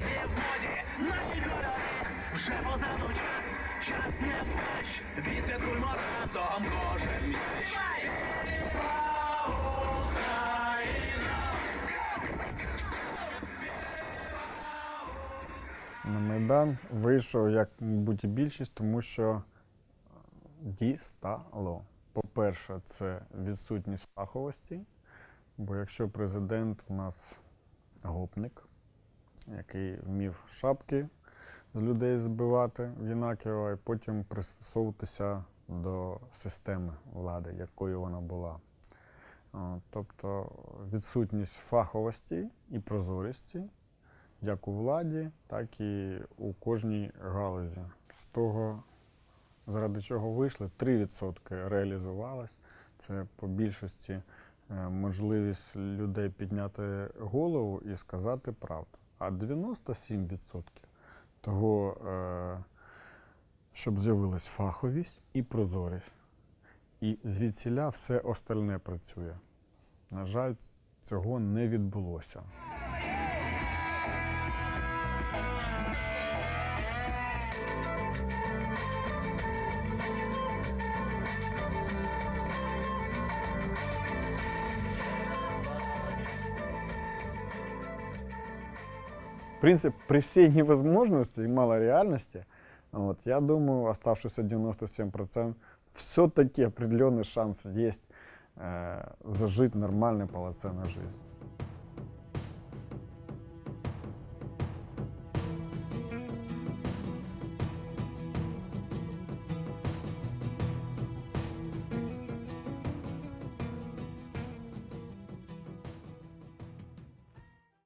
сьогодні в моді наші кольори вже позаду час, час не втрачь, відсвяткуймо разом кожен міч. На Майдан вийшов, як, мабуть, і більшість, тому що дістало. По-перше, це відсутність фаховості, бо якщо президент у нас гопник, який вмів шапки з людей збивати в Єнаківа, і потім пристосовуватися до системи влади, якою вона була. Тобто відсутність фаховості і прозорості як у владі, так і у кожній галузі. З того, заради чого вийшли, 3% реалізувалось. Це по більшості е, можливість людей підняти голову і сказати правду. А 97% того, е, щоб з'явилась фаховість і прозорість. І звідсіля все остальне працює. На жаль, цього не відбулося. В принципе, при всей невозможности и малой реальности, вот, я думаю, оставшиеся 97%, все-таки определенный шанс есть э, зажить нормальной полноценной жизнью.